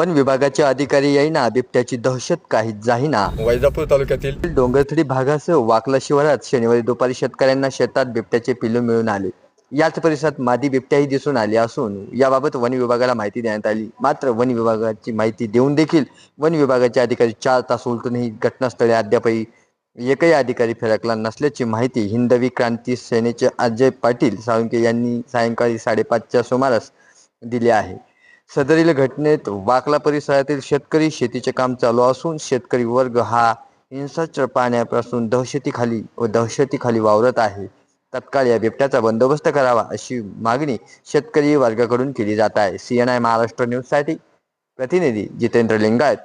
One विभागाचे अधिकारी येईना बिबट्याची दहशत काही जाहीना वैजापूर तालुक्यातील डोंगरथडी भागासह वाकला शिवारात शनिवारी दुपारी शेतकऱ्यांना शेतात बिबट्याचे पिल्लू मिळून आले. याच परिसरात मादी बिबट्याही दिसून आले असून याबाबत वन विभागाला माहिती देण्यात आली. मात्र वन विभागाची माहिती देऊन देखील वन विभागाचे अधिकारी चार तास उलटूनही घटनास्थळी अद्यापही एकही अधिकारी फिरकला नसल्याची माहिती हिंदवी क्रांती सेनेचे अजय पाटील साळुंके यांनी सायंकाळी साडेपाचच्या सुमारास दिले आहे. सदरील घटनेत वाकला परिसरातील शेतकरी शेतीचे काम चालू असून शेतकरी वर्ग हा हिंसाचार पाण्यापासून दहशतीखाली व दहशतीखाली वावरत आहे. तत्काळ या बिबट्याचा बंदोबस्त करावा अशी मागणी शेतकरी वर्गाकडून केली जात आहे. सी एन आय महाराष्ट्र न्यूजसाठी प्रतिनिधी जितेंद्र लिंगायत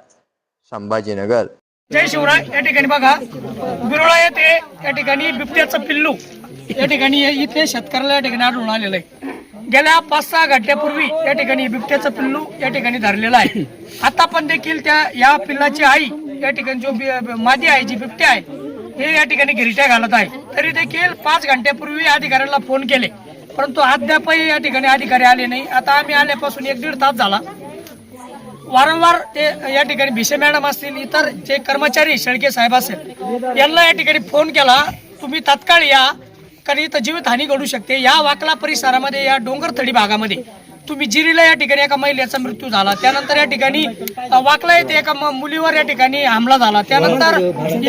संभाजीनगर. जय शिवराय. या ठिकाणी बघा बिरोळा येथे या ठिकाणी बिबट्याचं पिल्लू या ठिकाणी इथे शेतकऱ्याला या ठिकाणी आढळून आलेलं आहे. गेल्या पाच सहा घंट्यापूर्वी या ठिकाणी बिबट्याचं पिल्लू या ठिकाणी धरलेलं आहे. आता पण देखील त्या या पिल्लाची आई या ठिकाणी जो मादी आहे जी बिबट्या आहे हे या ठिकाणी गिरिट्या घालत आहे. तरी देखील पाच घंट्यापूर्वी अधिकाऱ्याला फोन केले. परंतु अद्यापही या ठिकाणी अधिकारी आले नाही. आता आम्ही आल्यापासून एक दीड तास झाला. वारंवार ते या ठिकाणी भिसे मॅडम असतील इतर जे कर्मचारी शेळके साहेब असेल यांना या ठिकाणी फोन केला तुम्ही तात्काळ या. कारण इथं जीवितहानी घडू शकते. या वाकला परिसरामध्ये या डोंगरथडी भागामध्ये तुम्ही जिरीला या ठिकाणी एका महिलेचा मृत्यू झाला. त्यानंतर या ठिकाणी वाकला येथे एका मुलीवर या ठिकाणी हमला झाला. त्यानंतर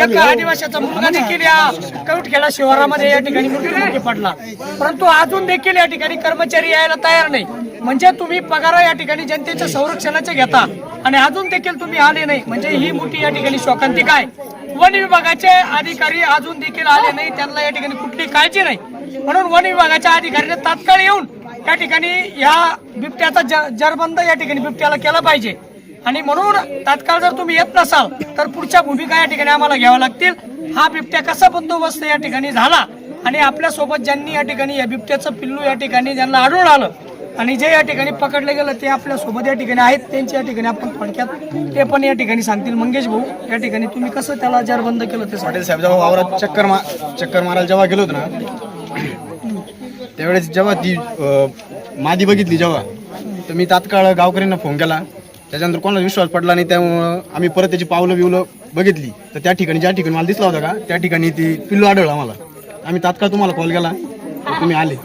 एक आदिवासीचा मुलगा देखील या कवटखेडा शिवारामध्ये या ठिकाणी मृत्यू पडला. परंतु अजून देखील या ठिकाणी कर्मचारी यायला तयार नाही. म्हणजे तुम्ही पगार या ठिकाणी जनतेच्या संरक्षणाचे घेता आणि अजून देखील तुम्ही आले नाही. म्हणजे ही मोठी या ठिकाणी शोकांतिका आहे. वन विभागाचे अधिकारी अजून देखील आले नाही. त्यांना या ठिकाणी कुठली काळजी नाही. म्हणून वन विभागाच्या अधिकाऱ्याने तात्काळ येऊन या ठिकाणी या बिबट्याचा ज- जरबंद या ठिकाणी बिबट्याला केला पाहिजे. आणि म्हणून तात्काळ जर तुम्ही येत नसाल तर पुढच्या भूमिका या ठिकाणी आम्हाला घ्याव्या लागतील. हा बिबट्या कसा बंदोबस्त या ठिकाणी झाला? आणि आपल्यासोबत ज्यांनी या ठिकाणी या बिबट्याचं पिल्लू या ठिकाणी ज्यांना आढळून आलं आणि जे या ठिकाणी पकडले गेलं ते आपल्यासोबत या ठिकाणी आहेत त्यांच्या या ठिकाणी आपण थोडक्यात ते पण या ठिकाणी सांगतील. मंगेश भाऊ या ठिकाणी तुम्ही कसं त्याला जार बंद केलं ते सांगा. पाटील साहेब जेव्हा वावरात चक्कर मा चक्कर मारायला जेव्हा गेलो होतो ना त्यावेळेस जेव्हा ती अं, मादी बघितली जेव्हा तर मी तात्काळ गावकऱ्यांना फोन केला. त्याच्यानंतर कोणाला विश्वास पडला नाही त्यामुळं आम्ही परत त्याची पावलं बिवलं बघितली. तर त्या ठिकाणी ज्या ठिकाणी मला दिसला होता का त्या ठिकाणी ती पिल्लू आढळला आम्हाला आम्ही तात्काळ तुम्हाला कॉल केला तर तुम्ही आले.